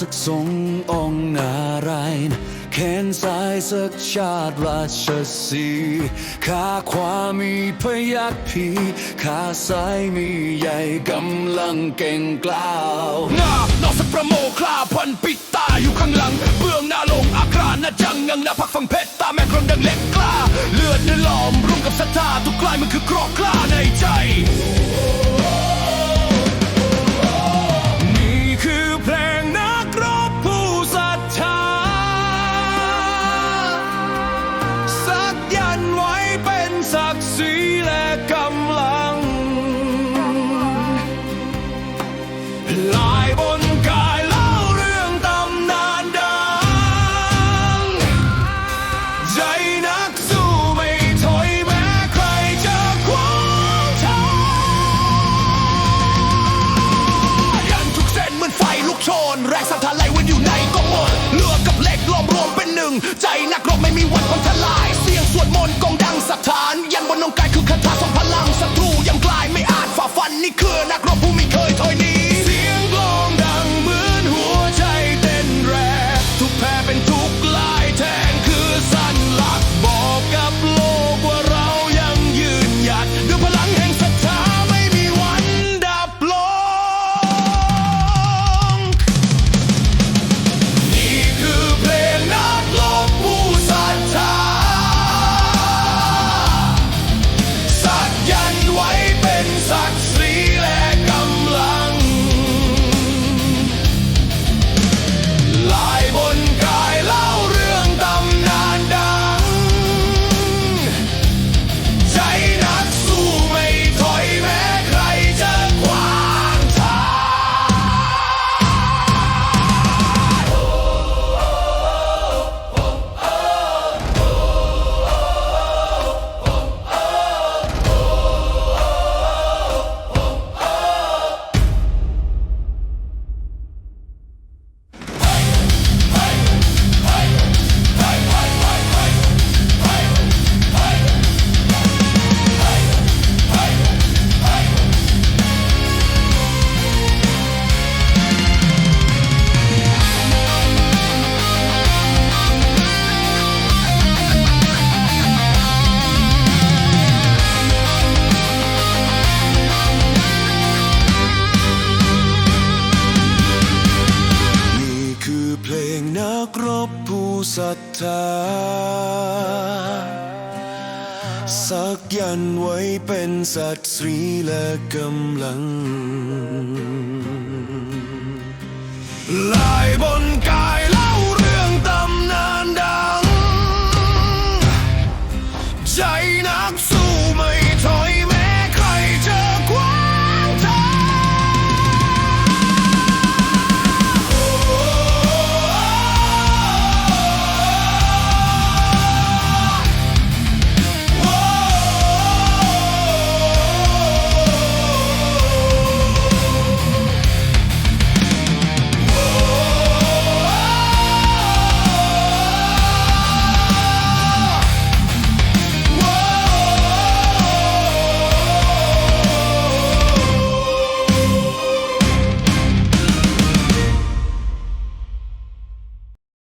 สักทรงองนารายณ์แขนซ้ายสักชาติราชสีขาขวามีพยัคฆ์ผีขาซ้ายมีใหญ่กำลังเก่งกล้าวหน้านอกสักประโมคลาพันปิดตาอยู่ข้างหลัง เบื้องหน้าลงอาคราหน้าจังงังหน้าพักฟังเพชรตาแม่กรนดังเล็กกล้า เลือดเนื้อหลอมร่วมกับศรัทธาทุกกลายมันคือกรอกกล้าในใจ ลายบนกายเล่าเรื่องตำนานดัง ใจนักสู้ไม่ถอยแม้ใครจะขวางทางยันทุกเส้นเหมือนไฟลุกโชน แรงสัมทานไหลวันอยู่ในกองมลเลือดกับเหล็กล้อมรวมเป็นหนึ่ง ใจนักร ศรัทธา สักยันไว้เป็นสัตว์ศรีและกำลังลายบนกายเล่าเรื่องตำนานดัง ใจนักสู้ไม่ถอย